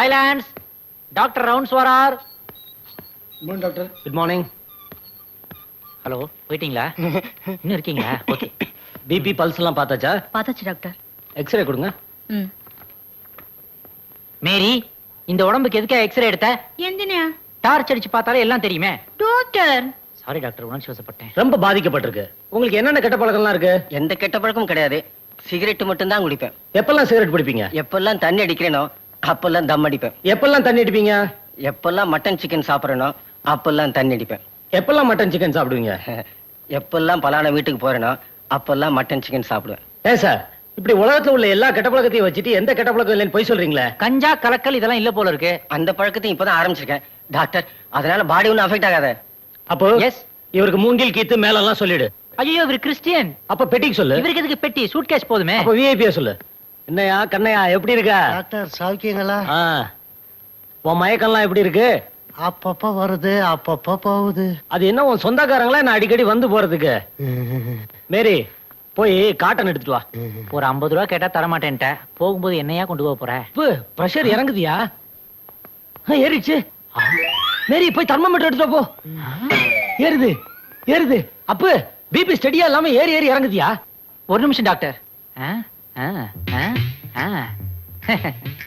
Silence doctor rounds வரார் good doctor good morning hello போயிட்டீங்களா? இன்னும் இருக்கீங்களா? ஓகே பிபி பல்ஸ் எல்லாம் பார்த்தாச்சா? பார்த்தாச்சு டாக்டர் எக்ஸ்ரே கொடுங்க. ம். மேரி இந்த உடம்புக்கு எதுக்கா எக்ஸ்ரே எடுத்த? எந்தினா டார்ச் அடிச்சு பார்த்தாலே எல்லாம் தெரியுமே. டாக்டர் சாரி டாக்டர் உணர்ச்சி வசப்பட்டேன். ரொம்ப பாதிக்கப்பட்டிருக்கு. உங்களுக்கு என்னென்ன கெட்ட பழக்கம்லாம் இருக்கு? எந்த கெட்ட பழக்கமும் கிடையாது. சிகரெட் மட்டும் தான் குடிப்பேன். எப்பெல்லாம் சிகரெட் பிடிப்பீங்க எப்பெல்லாம் தண்ணி அடிக்கிறேனோ அப்பெல்லாம் தம் அடிப்பேன். எப்பெல்லாம் தண்ணி அடிப்பீங்க? எப்பெல்லாம் மட்டன் சிக்கன் சாப்பிட்றேனோ அப்பெல்லாம் தண்ணி அடிப்பேன். எப்பெல்லாம் மட்டன் சிக்கன் சாப்பிடுவீங்க? எப்பெல்லாம் பலான வீட்டுக்கு போறேனோ அப்பெல்லாம் மட்டன் சிக்கன் சாப்பிடுவேன். ஏன் சார்? இப்படி உலகத்துல உள்ள எல்லா கெட்ட பழக்கத்தையும் வச்சுட்டு எந்த கெட்ட பழக்கம் இல்லைன்னு போய் சொல்றீங்களே? கஞ்சா கலக்கல் இதெல்லாம் இல்ல போல இருக்கு. அந்த பழக்கத்தையும் இப்பதான் ஆரம்பிச்சிருக்கேன். டாக்டர் அதனால பாடி ஒன்றும் அஃபெக்ட் ஆகாத. அப்போ எஸ் இவருக்கு மூங்கில் கீத்து மேலெல்லாம் சொல்லிடு. ஐயோ இவர் கிறிஸ்டியன். அப்ப பெட்டிக்கு சொல்லு. இவருக்கு எதுக்கு பெட்டி? சூட் கேஸ் போதுமே. அப்ப விஐபியா சொல்லு. என்னையா கண்ணையா எப்படி இருக்க? டாக்டர் சௌக்கியங்களா ஆ. உன் மயக்கம்லாம் எப்படி இருக்கு? அப்பப்ப வருது அப்பப்ப போகுது. அது என்ன உன் சொந்தக்காரங்களா? நான் அடிக்கடி வந்து போறதுக்கு? மேரி போய் காட்டன் எடுத்துட்டு வா. ஒரு ஐம்பது ரூபா கேட்டா தர மாட்டேன்ட்ட போகும்போது என்னையா கொண்டு போக போற? அப்பு பிரஷர் இறங்குதியா? ஆ, ஏறிடுச்சு. மேரி போய் தெர்மோமீட்டர் எடுத்துட்டு போ. ஏறுது ஏறுது. அப்பு பிபி ஸ்டடியா இல்லாம ஏறி ஏறி இறங்குதியா? ஒரு நிமிஷம் டாக்டர். ஆ.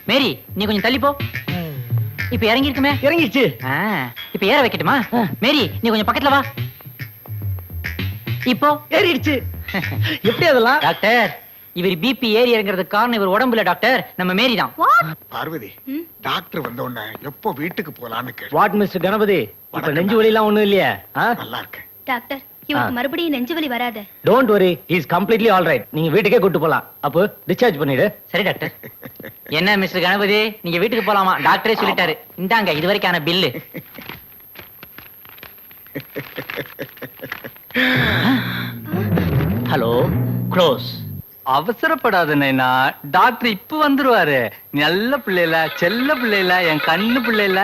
மேரி நீ கொஞ்சம் தள்ளி போ இப்ப இறங்கி இருக்குமே இறங்கிடுச்சு ஆ, இப்ப ஏற வைக்கட்டுமா? மேரி நீ கொஞ்சம் பக்கத்துல வா. இப்போ. ஏறிடுச்சு. எப்படி அதெல்லாம்? டாக்டர் இவர் பிபி ஏறி இறங்குறதுக்கு காரணம் இவர் உடம்புல டாக்டர் நம்ம மேரி தான். பார்வதி டாக்டர் வந்த உடனே எப்போ வீட்டுக்கு போலான்னு வாட் மிஸ்டர் கணபதி? இப்ப. நெஞ்சு வலி எல்லாம் ஒண்ணும் இல்லையா நல்லா இருக்கேன். டாக்டர் இவருக்கு மறுபடியும் நெஞ்சு வலி வராது don't worry is completely all right நீங்க வீட்டுக்கே கூட்டு போலாம். அப்போ டிஸ்சார்ஜ் பண்ணிடு. சரி டாக்டர் என்ன மிஸ்டர் கணபதி? நீங்க வீட்டுக்கு போலாமா? டாக்டரே சொல்லிட்டாரு. இந்தாங்க இது வரைக்கான பில்லு ஹலோ க்ளோஸ் அவசரப்படாத நைனா. டாக்டர் இப்ப வந்துருவாரு. நல்ல பிள்ளைல செல்ல பிள்ளைல என் கண்ணு பிள்ளைல.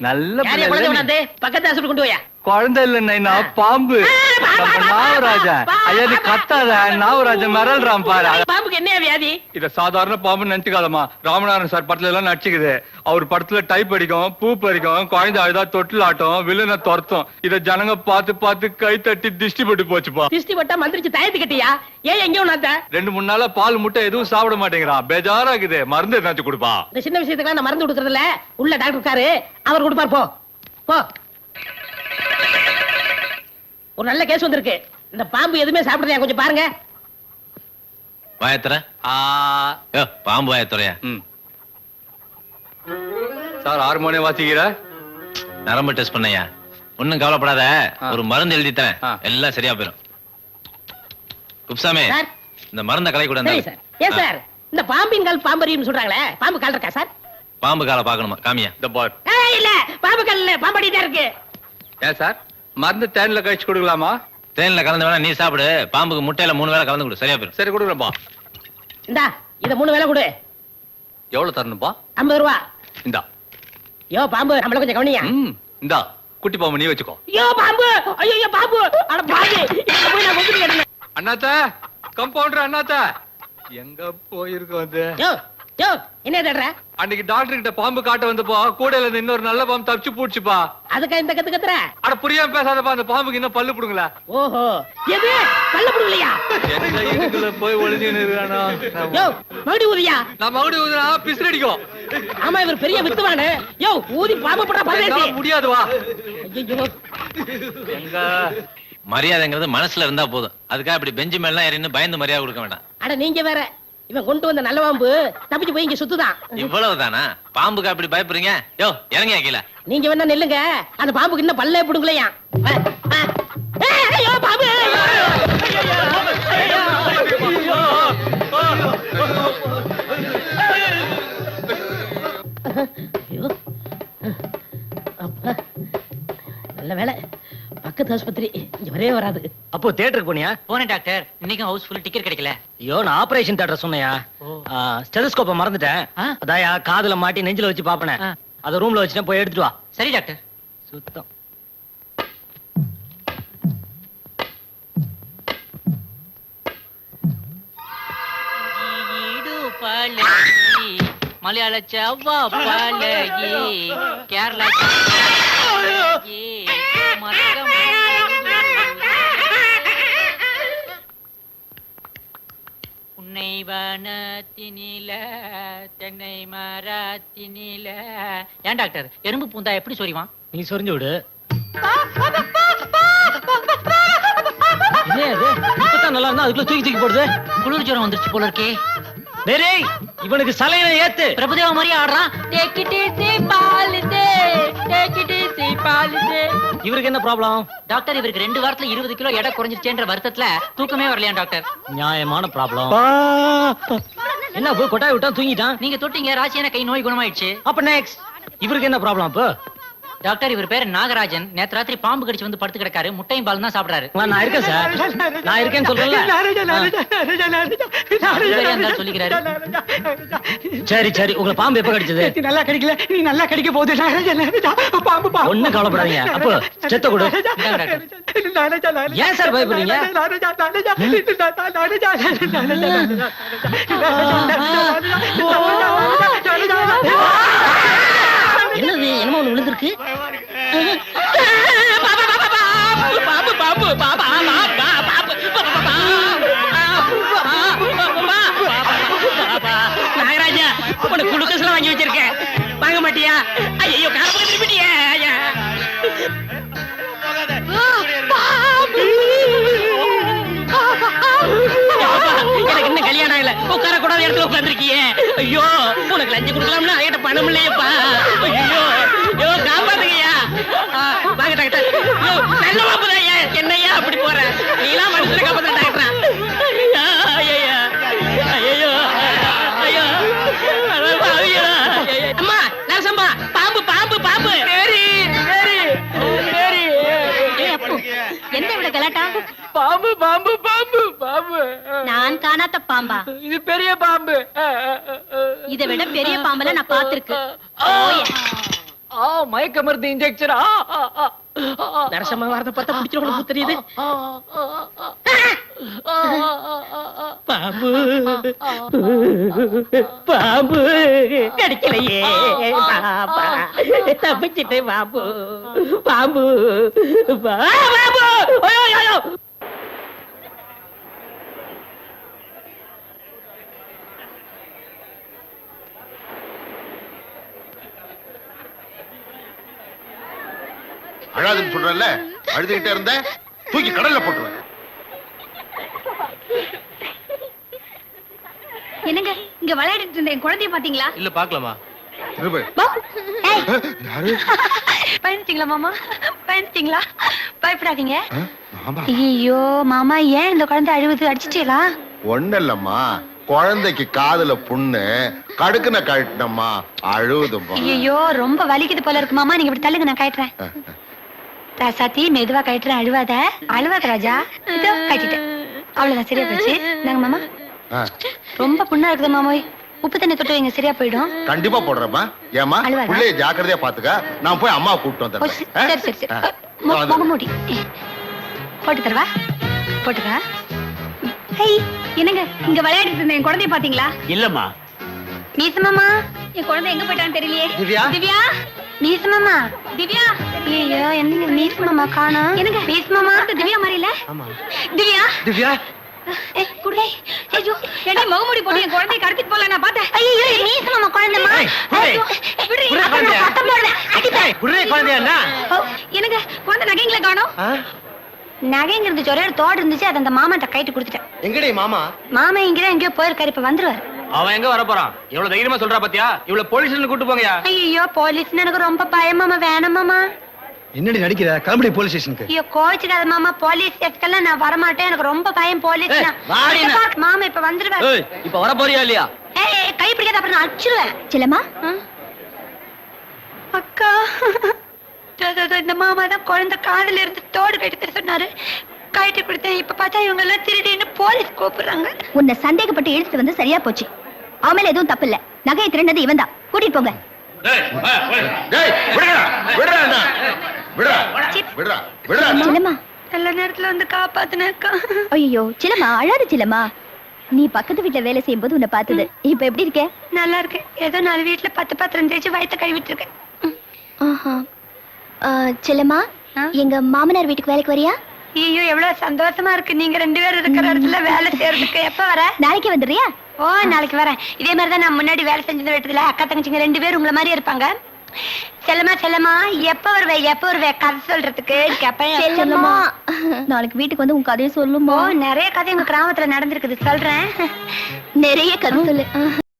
நல்ல பக்கத்து கொண்டு போயா? குழந்தை இல்ல நைனா பாம்பு. நம்ம நாகராஜன் ஐயா நீ கத்தாத. நாகராஜன் மிரள்றான் பாரு. பாம்புக்கு என்ன வியாதி? இத சாதாரண பாம்பு நினைச்சுக்காதமா ராமநாதன் சார் படத்துல எல்லாம் நடிச்சுக்குது. அவர் படத்துல டைப் அடிக்கும் பூ பறிக்கும் குழந்தை அழுதா தொட்டில் ஆட்டம் வில்லனை துரத்தும். இத ஜனங்க பார்த்து பார்த்து கை தட்டி திஷ்டி போட்டு போச்சுப்பா. திஷ்டி பட்டா மந்திரிச்சு தயத்து கட்டியா? ஏன் எங்கேயும் நாத்த ரெண்டு மூணு நாளா பால் முட்டை எதுவும் சாப்பிட மாட்டேங்கிறான் பேஜாரா இருக்குது மருந்து எதாச்சும் கொடுப்பா. இந்த சின்ன விஷயத்துக்கு நான் மருந்து கொடுக்கறதுல உள்ள டாக்டர் இருக்காரு. அவர் கொடுப்பார் போ. போ. ஒரு நல்ல கேஸ் வந்திருக்கு. இந்த பாம்பு எதுவுமே சாப்பிடுறதா கொஞ்சம் பாருங்க. வாயத்துற. பாம்பு வாயத்துறையா. சார் மணி வாசிக்கிற? நரம்பு டெஸ்ட் பண்ணையா? ஒண்ணும் கவலைப்படாத. ஒரு மருந்து எழுதி தரேன். எல்லாம் சரியா போயிடும் குப்சாமி சார். இந்த மருந்த கலை கூட ஏன் சார்? இந்த பாம்பின் கால் பாம்பரியும் சொல்றாங்களே பாம்பு கால் இருக்கா சார்? பாம்பு காலை பாக்கணுமா காமியா. இந்த பார் இல்ல பாம்பு கால் இல்ல பாம்படி தான் இருக்கு. ஏன் சார்? மருந்து தேன்ல கழிச்சு கொடுக்கலாமா? தேன்ல கலந்து வேணா நீ சாப்பிடு. பாம்புக்கு முட்டையில மூணு வேளை கலந்து கொடு. சரியா போயிடும் சரி கொடுக்குறேன்ப்பா. இந்தா இத மூணு வேளை கொடு. எவ்வளவு தரணும்ப்பா? ஐம்பது ரூபா. இந்தா. யோ பாம்பு நம்மள கொஞ்சம் கவனியா? இந்தா. குட்டி பாம்பு நீ வச்சுக்கோ. ஐயோ பாம்பு! ஐயோ பாம்பு! அட பாம்பு! இங்க போய் நான் கேட்டேன் அண்ணாத்த கம்பவுண்டர் அண்ணாத்த. எங்க போயிருக்கு வந்து யோ என்ன தேடுற அன்னைக்கு டாக்டர் கிட்ட பாம்பு காட்ட வந்தப்போ கூடையில இருந்து இன்னொரு நல்ல பாம்பு தப்பிச்சு பூடிச்சுப்பா. அதுக்கா இந்த கத்து கத்துற? அட புரியாம பேசாதப்பா அந்த பாம்புக்கு இன்னும் பல்லு புடுங்களா ஓஹோ. எது? கள்ள புடுங்கலையா? இதுக்குள்ள போய் ஒளிஞ்சுன்னு இருக்கானா யோ மறுபடி ஊதியா? நான் மறுபடியும் ஊதுனா பிசிறு அடிக்கும். ஆமா இவர் பெரிய வித்துவானு. யோ ஊதி பாம்பு படா பதேசி முடியாது வா. ஐயோ எங்க? மரியாதைங்கிறது மனசுல இருந்தா போதும். அதுக்காக இப்படி பெஞ்சு மேலாம் ஏறின்னு பயந்து மரியாதை கொடுக்க வேண்டாம். அட நீங்க வேற. இவன் கொண்டு வந்த நல்ல பாம்பு தப்பிச்சு போய் இங்க சுத்துதான். இவ்வளவுதானா? பாம்புக்கு அப்படி பயப்படுறீங்க? யோ இறங்கியா கீழே. நீங்க வேணா நில்லுங்க. அந்த பாம்புக்கு இன்னும் பல்லே பிடுங்கலையா நல்ல வேலை. பக்கத்து ஆஸ்பத்திரி இவரே வராது. அப்போ தியேட்டருக்கு போனியா? போனேன் டாக்டர். இன்னைக்கும் ஹவுஸ் ஃபுல் டிக்கெட் கிடைக்கல. ஐயோ நான் ஆபரேஷன் தியேட்டர் சொன்னையா? ஸ்டெதஸ்கோப்பை மறந்துட்டேன். அதாயா காதுல மாட்டி நெஞ்சில வச்சு பாப்பனே அத ரூம்ல வச்சுட்டு போய் எடுத்துட்டு வா. சரி டாக்டர். சுத்தம். மலையாள செவ்வா பழகி கேரளா உன்னை வனத்தினில தென்னை மரத்தினில. ஏன் டாக்டர்? எறும்பு பூந்தா எப்படி சொறிவான் நீ சொரிஞ்சு விடு. என்ன அது இப்பதான் நல்லா இருந்தா அதுக்குள்ள தூக்கி தூக்கி போடுது. குளிர் ஜுரம் வந்துருச்சு போல இருக்கே. இவனுக்கு சலையில ஏத்து. பிரபுதேவா மாதிரி ஆடுறான். இவருக்கு என்ன ப்ராப்ளம் டாக்டர் இவருக்கு ரெண்டு வாரத்துல இருபது கிலோ எடை குறைஞ்சிருச்சேன்ற வருத்தத்துல தூக்கமே வரலையா டாக்டர் நியாயமான ப்ராப்ளம் என்ன போய் கொட்டாய் விட்டான் தூங்கிட்டான்? நீங்க தொட்டீங்க ராசியான கை நோய் குணமாயிடுச்சு. அப்ப நெக்ஸ்ட் இவருக்கு என்ன ப்ராப்ளம் அப்போ? டாக்டர் இவர் பேரு நாகராஜன் நேத்து ராத்திரி பாம்பு கடிச்சு வந்து படுத்து கிடக்காரு முட்டையும் பால் தான் சாப்பிடுறாரு நான் இருக்கேன் சார் நான் இருக்கேன்னு இருந்தாலும் சொல்லிக்கிறாரு சரி சரி உங்களை பாம்பு எப்ப கடிச்சது நல்லா கிடைக்கல நீ நல்லா கிடைக்க போகுது பாம்பு ஒண்ணும் கவலைப்படாதீங்க அப்போ செத்த கொடு ஏன் சார் பயப்படுறீங்க ஐயோ உனக்கு லஞ்சம் கொடுக்கலாம்னா என்கிட்ட பணம் இல்லையப்பா. ஐயோ ஐயோ காப்பாத்துங்கய்யா. ஆ, வாங்க டாக்டர். ஐயோ, நல்ல மாப்பிள்ளை ஐயா என்னய்யா அப்படி போற? நீலாம் மனுஷனை காப்பாத்த டாக்டரா? ஐயா, ஐயா, ஐயோ, ஐயோ, ஐயோ. அம்மா நரசம்மா பாம்பு பாம்பு பாம்பு. மேரி மேரி மேரி. எந்த விட கலாட்டா? பாம்பு பாம்பு பாம்பு பாம்பு. காணாத பாம்பா இது பெரிய பாம்பு இதை விட பெரிய பாம்பெல்லாம் நான் பாத்திருக்கேன் ஆ மயக்க மருந்து இன்ஜெக்ஷன் நரசம்மா வரத பார்த்தா பிடிச்சிருக்கணும் தெரியுது பாம்பு பாம்பு கிடைக்கலையே பாப்பா தப்பிச்சிட்டு பாம்பு பாம்பு பாம்பு அழாதுன்னு சொல்றல அழுதுகிட்டே இருந்த தூக்கி கடல்ல போட்டுருவேன் என்னங்க இங்க விளையாடிட்டு இருந்த என் குழந்தைய பாத்தீங்களா இல்ல பாக்கலாமா பயந்துட்டீங்களா மாமா? பயந்துட்டீங்களா? பயப்படாதீங்க. ஐயோ மாமா. ஏன் இந்த குழந்தை அழுவுது? அடிச்சிட்டீங்களா? ஒண்ணு இல்லம்மா குழந்தைக்கு காதுல புண்ணு கடுக்குன கழட்டினம்மா அழுவுதும்மா. ஐயோ ரொம்ப வலிக்குது போல இருக்கு மாமா. நீங்க இப்படி தள்ளுங்க நான் கட்டுறேன் ராசாத்தி மெதுவா கட்டுறேன் அழுவாத. அழுவாத ராஜா. இதோ கட்டிட்டேன் அவ்வளவுதான் சரியா போச்சு. நாங்க மாமா. ரொம்ப புண்ணா இருக்குது மாமோய். உப்பு தண்ணி தொட்டு வைங்க சரியா போயிடும். கண்டிப்பா போடுறேம்மா. ஏமா? பிள்ளைய ஜாக்கிரதையா பாத்துக்க. நான் போய் அம்மா கூப்பிட்டு வந்துடுறேன். சரி? சரி சரி. ஆ, மு- வந்து. முகமூடி போட்டு தரவா? போட்டுக்கா ஹை என்னங்க இங்க விளையாடிட்டு இருந்த என் குழந்தைய பாத்தீங்களா? இல்லம்மா. மீச மாமா என் குழந்தை எங்க போயிட்டான்னு தெரியலையே. திவ்யா? திவ்யா? மீச மாமா. திவ்யா. ஐயோ என்னங்க மீச மாமா காணோம்? என்னங்க? மீச மாமா? திவ்யா மாதிரி இல்ல? ஆமா. திவ்யா. திவ்யா. ஏய் குடே. ஐயோ என்ன முகமூடி போட்டு என் குழந்தைய கடத்திட்டு போல நான் பார்த்தேன். ஐயோ மீச மாமா குழந்தைமா. விடுறீ. சத்தம் அடிப்பேன். குழந்தையா என்ன? என்னங்க? குழந்தை நகைங்களை காணோம்? ஆ? நகைங்க இருந்துச்சு ஒரே ஒரு தோடு இருந்துச்சு அதை அந்த மாமாட்ட கைட்டு கொடுத்துட்டேன். எங்கடி மாமா? மாமா இங்கதான் எங்கேயோ போயிருக்காரு இப்ப வந்துருவாரு. அவன் எங்க வர போறான்? எவ்வளவு தைரியமா சொல்றா பாத்தியா? இவ்வளவு போலீஸ் கூட்டு போங்கயா ஐயோ போலீஸ்னு எனக்கு ரொம்ப பயம் மாமா. வேணாம் மாமா. என்னடி நடிக்கிற? கிளம்படி போலீஸ் ஸ்டேஷனுக்கு ஐயோ கோச்சுக்காத மாமா. போலீஸ் கேஸ்க்கெல்லாம் நான் வரமாட்டேன். எனக்கு ரொம்ப பயம் போலீஸ். மாமா இப்ப வந்துருவாரு ஏய் இப்ப வர போறியா இல்லையா? ஏய் கை பிடிக்காத அப்புறம் நான் அடிச்சிருவேன். சிலமா அக்கா. இந்த மாமா தான் குழந்தை காதுல இருந்து தோடு கட்டி சொன்னாரு. கட்டி கொடுத்தேன். இப்ப பார்த்தா இவங்க எல்லாம் திருடின்னு போலீஸ் கூப்பிடுறாங்க. உன்னை சந்தேகப்பட்டு இழுத்துட்டு வந்து சரியா போச்சு. அவன் மேல எதுவும் தப்பு இல்ல நகையை திருண்டது இவன் தான் கூட்டிட்டு போங்க. டேய் விடுடா விடுடா அண்ணா. விடுடா விடுடா விடுடா. அண்ணா. சிலமா நல்ல நேரத்துல வந்து காப்பாத்துனேன் அக்கா. ஐயோ சிலமா அழாத சிலமா நீ பக்கத்து வீட்டுல வேலை செய்யும் போது உன்னை பார்த்தது. இப்ப எப்படி இருக்க? நல்லா இருக்கு. ஏதோ நாலு வீட்டுல பத்து பாத்திரம் தேய்ச்சி வயிற்ற கழுவிட்டு இருக்கேன் ஆஹா. ஆ, செல்லம்மா ஆ? எங்க மாமனார் வீட்டுக்கு வேலைக்கு வரியா? ஐயோ எவ்வளவு சந்தோஷமா இருக்கு. நீங்க ரெண்டு பேரும் இருக்கிற இடத்துல வேலை செய்யறதுக்கு. எப்ப வர? நாளைக்கு வந்துடுறியா? ஓ நாளைக்கு வரேன். இதே மாதிரி தான் நான் முன்னாடி வேலை செஞ்சது இடத்துல அக்கா தங்கச்சிங்க ரெண்டு பேரும் உங்களை மாதிரி இருப்பாங்க. செல்லமா செல்லமா எப்ப வருவே? எப்ப வருவே? கதை சொல்றதுக்கு. செல்லம்மா. நாளைக்கு வீட்டுக்கு வந்து உன் கதையை சொல்லுமா நிறைய கதை எங்க கிராமத்துல நடந்திருக்குது. சொல்றேன். நிறைய கதை சொல்லு.